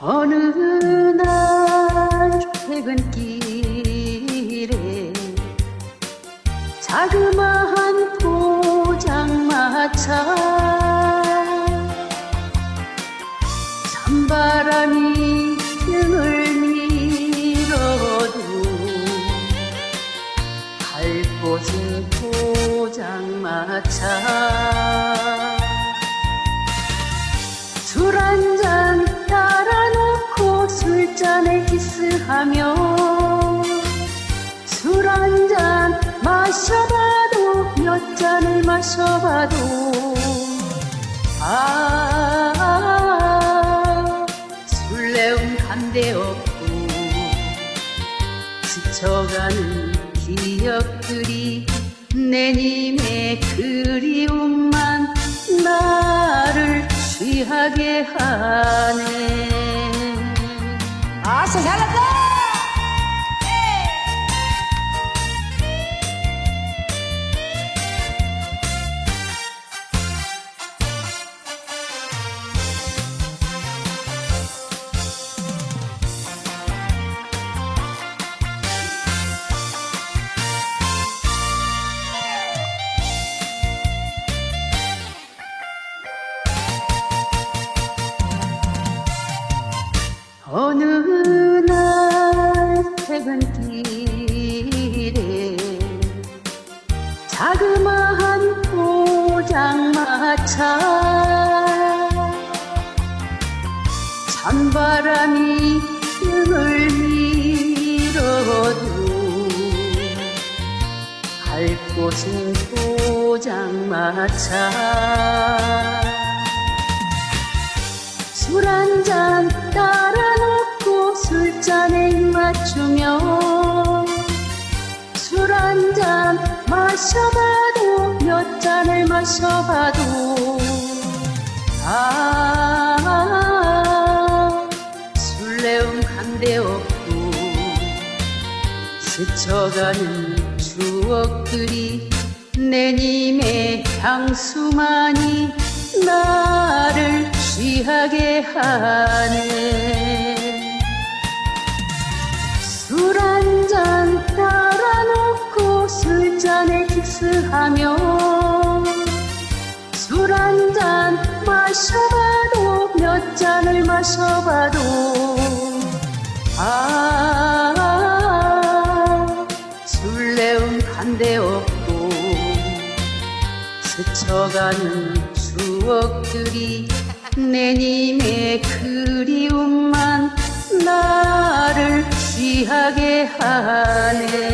어느 날 퇴근길에 자그마한 포장마차 찬바람이 등을 밀어도 갈 곳은 포장마차. 하며 술 한 잔 마셔봐도 몇 잔을 마셔봐도. 아 술래운 간대 없고 스쳐가는 기억들이 내님의 그리움만 나를 취하게 하네 포장마차. 찬바람이 등을 밀어도 갈 곳은 포장마차. 술 한잔 따라 놓고 술잔에 입 맞추며 술 한잔 마셔봐도 몇 잔을 마셔봐도 아 술래움 간대 없고 스쳐가는 추억들이 내 님의 향수만이 나를 취하게 하네. 술 한잔 따라놓고 술잔에 키스하며 잔을 마셔봐도 아 술래움 간대 없고 스쳐가는 추억들이 내님의 그리움만 나를 취하게 하네